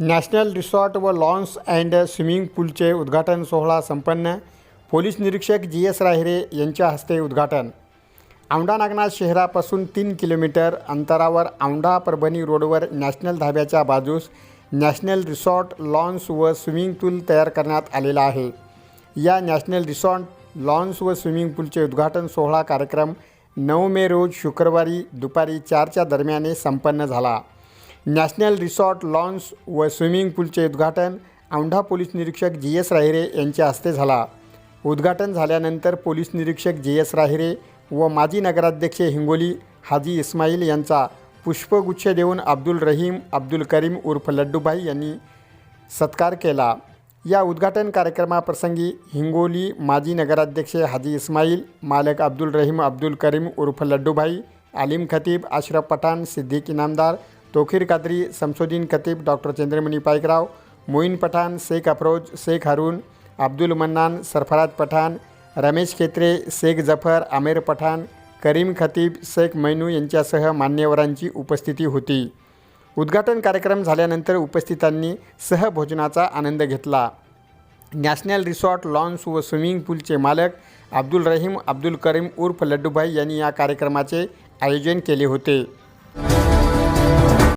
National resort व lawns and swimming पूलचे उद्घाटन सोहळा संपन्न. पोलीस निरीक्षक जी एस राहिरे यांच्या हस्ते उद्घाटन. औंढा नागनाथ शहरापासून तीन किलोमीटर अंतरावर औंढा परभणी रोडवर नॅशनल धाब्याच्या बाजूस नॅशनल रिसॉर्ट लॉन्स व स्विमिंग पूल तयार करण्यात आलेला आहे. या नॅशनल रिसॉर्ट लॉन्स व स्विमिंग पूलचे उद्घाटन सोहळा कार्यक्रम नऊ मे रोज शुक्रवारी दुपारी चारच्या दरम्याने संपन्न झाला. नॅशनल रिसॉर्ट लॉन्स व स्विमिंग पूलचे उद्घाटन औंढा पोलीस निरीक्षक जी एस राहिरे यांच्या हस्ते झाला. उद्घाटन झाल्यानंतर पोलीस निरीक्षक जी एस राहिरे व माजी नगराध्यक्ष हिंगोली हाजी इस्माईल यांचा पुष्पगुच्छ देऊन अब्दुल रहीम अब्दुल करीम उर्फ लड्डूभाई यांनी सत्कार केला. या उद्घाटन कार्यक्रमाप्रसंगी हिंगोली माजी नगराध्यक्ष हाजी इस्माईल मालक अब्दुल रहीम अब्दुल करीम उर्फ लड्डूभाई आलिम खतीब अशरफ पठाण सिद्दीक इनामदार तोखीर कादरी समसुद्दीन खतीब डॉक्टर चंद्रमणी पायकराव मोईन पठाण शेख अफरोज शेख हारून अब्दुल मन्नान सरफराज पठाण रमेश खेत्रे शेख जफर आमेर पठाण करीम खतीब शेख मैनू यांच्यासह मान्यवरांची उपस्थिती होती. उद्घाटन कार्यक्रम झाल्यानंतर उपस्थितांनी सहभोजनाचा आनंद घेतला. नॅशनल रिसॉर्ट लॉन्स व स्विमिंग पूलचे मालक अब्दुल रहीम अब्दुल करीम उर्फ लड्डूभाई यांनी या कार्यक्रमाचे आयोजन केले होते.